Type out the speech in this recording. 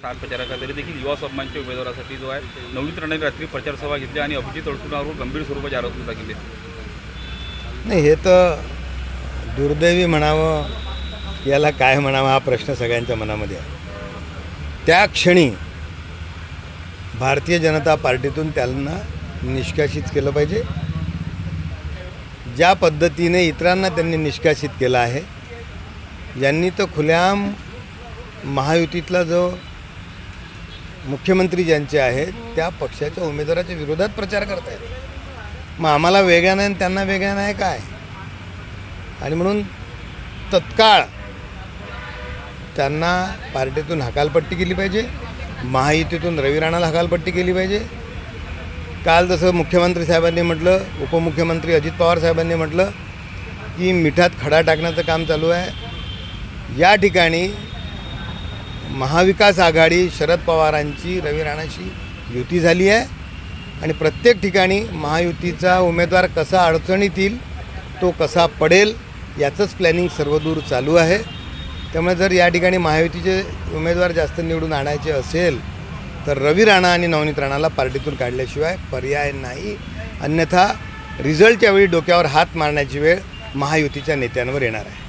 Star प्रचारकांनी देखील युवा सन्मानच्या उमेदवारासाठी जो आहे नवनीत राणे रात्री प्रचारसभा घेतली आणि अभिजित अडसूनावर गंभीर स्वरूपाचे आरोप सुद्धा केले. नाही हे तर दुर्दैवी म्हणावं याला काय म्हणावं हा प्रश्न सगळ्यांच्या मनामध्ये आहे. त्या क्षणी भारतीय जनता पार्टीतून त्यांना निष्कासित केलं पाहिजे. ज्या पद्धतीने इतरांना त्यांनी निष्कासित केलं आहे यांनी तर खुल्याम महायुतीतला जो मुख्यमंत्री ज्यांचे आहेत त्या पक्षाच्या उमेदवाराच्या विरोधात प्रचार करतायत. मग आम्हाला वेगळ्या नाही आणि त्यांना वेगळ्या नाही काय? आणि म्हणून तत्काळ त्यांना पार्टीतून हकालपट्टी केली पाहिजे महायुतीतून रवी राणाला हकालपट्टी केली पाहिजे. काल जसं मुख्यमंत्री साहेबांनी म्हटलं उपमुख्यमंत्री अजित पवार साहेबांनी म्हटलं की मिठात खडा टाकण्याचं काम चालू आहे. या ठिकाणी महाविकास आघाडी शरद पवारांची रवी राणाशी युती झाली आहे. आणि प्रत्येक ठिकाणी महायुतीचा उमेदवार कसा अडचणीत येईल तो कसा पडेल याचंच प्लॅनिंग सर्वदूर चालू आहे. त्यामुळे जर या ठिकाणी महायुतीचे उमेदवार जास्त निवडून आणायचे असेल तर रवी राणा आणि नवनीत राणाला पार्टीतून काढल्याशिवाय पर्याय नाही. अन्यथा रिझल्टच्या वेळी डोक्यावर हात मारण्याची वेळ महायुतीच्या नेत्यांवर येणार आहे.